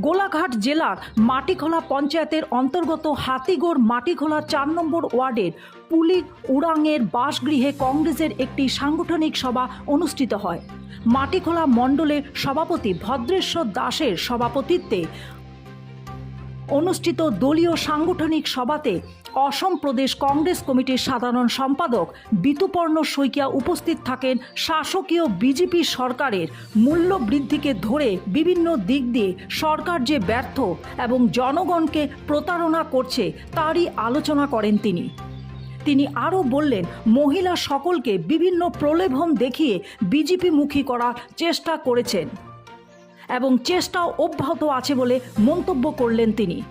গোলাঘাট জেলার মাটিখোলা পঞ্চায়েতের অন্তর্গত হাতিগড় মাটিখোলা চার নম্বর ওয়ার্ডের পুলি উড়াংয়ের বাসগৃহে কংগ্রেসের একটি সাংগঠনিক সভা অনুষ্ঠিত হয়। মাটিখোলা মণ্ডলের সভাপতি ভদ্রেশ্বর দাসের সভাপতিত্বে অনুষ্ঠিত দলীয় সাংগঠনিক সভাতে অসম প্রদেশ কংগ্রেস কমিটির সাধারণ সম্পাদক বিতুপর্ণ শইকিয়া উপস্থিত থাকেন শাসকীয় বিজেপি সরকারের মূল্য বৃদ্ধিকে ধরে বিভিন্ন দিক দিয়ে সরকার যে ব্যর্থ এবং জনগণকে প্রতারণা করছে তারই আলোচনা করেন তিনি। তিনি আরও বললেন, মহিলা সকলকে বিভিন্ন প্রলোভন দেখিয়ে বিজেপিমুখী করার চেষ্টা করেছেন। এবং চেষ্টাও অব্যাহত আছে বলে মন্তব্য করলেন তিনি।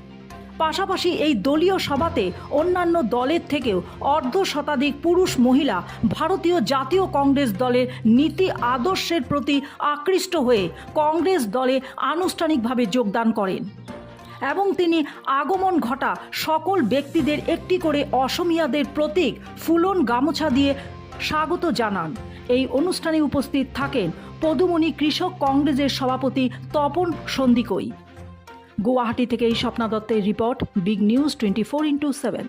পাশাপাশি এই দলীয় সভাতে অন্যান্য দলের থেকেও অর্ধ শতাধিক পুরুষ মহিলা ভারতীয় জাতীয় কংগ্রেস দলের নীতি আদর্শের প্রতি আকৃষ্ট হয়ে কংগ্রেস দলে আনুষ্ঠানিকভাবে যোগদান করেন এবং তিনি আগমন ঘটা সকল ব্যক্তিদের একটি করে অসমিয়াদের প্রতীক ফুলন গামোছা দিয়ে স্বাগত জানান। এই অনুষ্ঠানে উপস্থিত থাকেন পদুমণি কৃষক কংগ্রেসের সভাপতি তপন সন্দিকই। গুয়াহাটি থেকে এই স্বপ্না দত্তের report big news twenty four into seven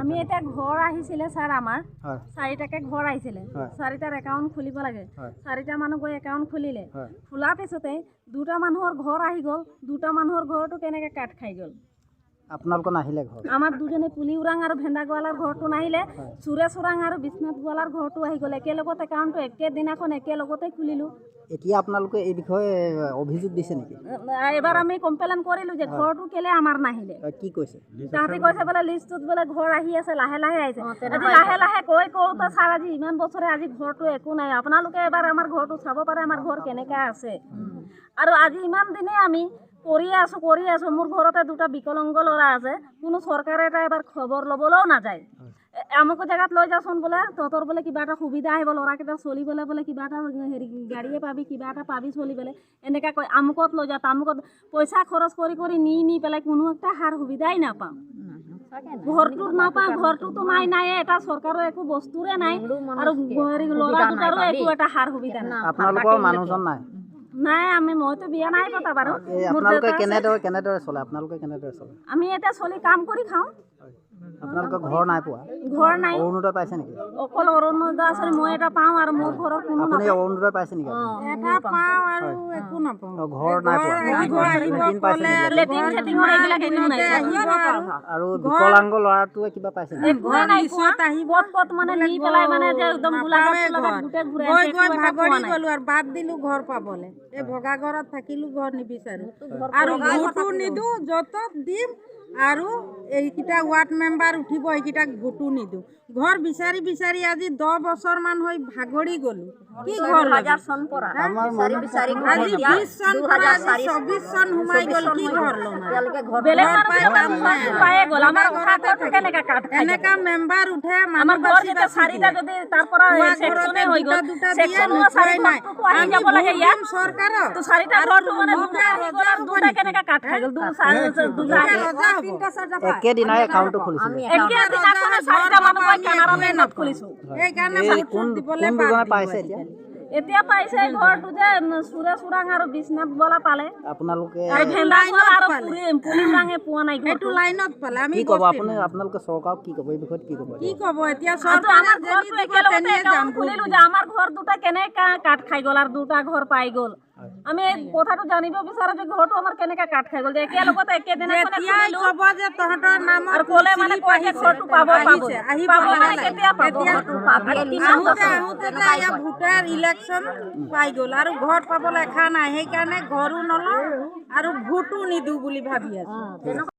আমি এটা ঘৰ আহিছিলে ছাৰ আমাৰ। হয়। চাৰিটাকে ঘৰ আহিছিলে। হয়। চাৰিটাৰ একাউণ্ট খুলিব লাগে। হয়। চাৰিটা মানুহ গৈ একাউণ্ট খুলিলে। হয়। খোলাৰ পিছতে দুটা মানুহৰ ঘৰ আহি গ'ল। দুটা মানুহৰ ঘৰটো কেনেকৈ কাট খাই গ'ল? আপোনালোকৰ নাহিলে ঘৰ। আমাৰ দুজনী পুলি ওৰাং আৰু ভেন্দা গোৱালাৰ ঘৰটো নাহিলে। সুৰেশ ওৰাং আৰু বিশ্বনাথ গোৱালাৰ ঘৰটো আহি গ'ল। একেলগত একাউণ্টটো একেদিনাখন একেলগতে খুলিলোঁ। এতিয়া আপোনালোকে এই বিষয়ে অভিযোগ দিছে নেকি? এবাৰ আমি কমপ্লেইন কৰিলোঁ যে। ঘৰটো কেলে আমাৰ নাহিলে। কি কৈছে? তাহাঁতি কৈছে বোলে লিষ্টটোত বোলে ঘৰ আহি আছে লাহে লাহে আহিছে। আজি লাহে লাহে কৈ কওঁতে ছাৰ আজি ইমান বছৰে আজি ঘৰটো একো নাই। আপোনালোকে এবাৰ আমাৰ ঘৰটো চাব পাৰে আমাৰ ঘৰ কেনেকৈ আছে? আৰু আজি ইমান দিনে আমি কৰিয়ে আছোঁ কৰি আছোঁ মোৰ ঘৰতে দুটা বিকলাংগ ল'ৰা আছে কোনো চৰকাৰে এটা এবাৰ খবৰ ল'বলৈও নাযায়। এ- আমুক জেগাত লৈ যাচোন বোলে তহঁতৰ বোলে কিবা এটা সুবিধা আহিব ল'ৰাকেইটা চলিবলৈ বোলে কিবা এটা হেৰি গাড়ীয়ে পাবি কিবা এটা পাবি চলিবলৈ এনেকৈ কয় আমুকত লৈ যা তামুকত পইচা খৰচ কৰি কৰি নি নি পেলাই কোনো এটা সাৰ সুবিধাই নাপাওঁ। ঘৰটো নাপাওঁ ঘৰটোতো নাই নাই এটা চৰকাৰৰ একো বস্তুৰে নাই আৰু হেৰি ল'ৰা দুটাৰো একো এটা সাৰ সুবিধা নাই। আপোনালোকৰ মানুহজন নাই? নাই আমি মইতো বিয়া নাই পতা বাৰু। আপোনালোকে আছে। কেনেদৰে কেনেদৰে চলে? আপোনালোকে কেনেদৰে চলে? আমি এতিয়া চলি কাম কৰি খাওঁ। আপোনালোকৰ ঘৰ নাই পোৱা? ঘৰ নাই। অৰুণোদয় পাইছে নেকি? অকল অৰুণোদয় আঁচনি মই এটা পাওঁ আৰু মোৰ ঘৰৰ কোনো আপুনি অৰুণোদয় পাইছে নেকি? এটা পাওঁ আৰু একো নাপাওঁ। ঘৰ নাই পোৱা। নাই আৰু। বিকলাংগ ল'ৰাটোৱে কিবা পাইছে নেকি? একোৱে নাই পোৱা। ক'ত ক'ত মানে নি পেলাই মানে যে একদম গোলাঘাট চোলাঘাট গোটেই ঘূৰাই গৈ একো গৈ এটা পোৱা ভাগৰি নাই। গলো আৰু বাদ দিলো ঘৰ পাবলে। এই ভগা ঘৰত থাকিলো ঘৰ নিবিচাৰো। আৰু ভোটো নিদো য'ত দিম। আৰু এইকেইটা ৱাৰ্ড মেম্বাৰ উঠিব এইকেইটাক ভোটো নিদিওঁ ঘৰ বিচাৰি বিচাৰি আজি দহ বছৰমান হৈ ভাগৰি গ'লো। কি ঘৰ লাগে? আমাৰ মানুহ আজি বিশ চন পৰা চৌবিশ চন সোমাই গ'ল কি ঘৰ? এনেকা মেম্বাৰ উঠে আমাৰ কাঠ খাই গল আৰু দুটা ঘৰ পাই গল। আমি এই কথাটো জানিব বিচাৰোঁ যে ঘৰটো আমাৰ কেনেকৈ কাট খাই গ'ল। যে একেলগতে তহঁতৰ নাম আৰু ক'লে মানে কয় যে ঘৰটো পাব পাব। পাব মানে কেতিয়া পাব ঘৰটো পাব। ভোটাৰ ইলেকশ্যন পাই গ'ল। আৰু ঘৰ পাবলৈ এখা নাই। সেইকাৰণে ঘৰো নলওঁ আৰু ভোটো নিদিওঁ বুলি ভাবি আছোঁ।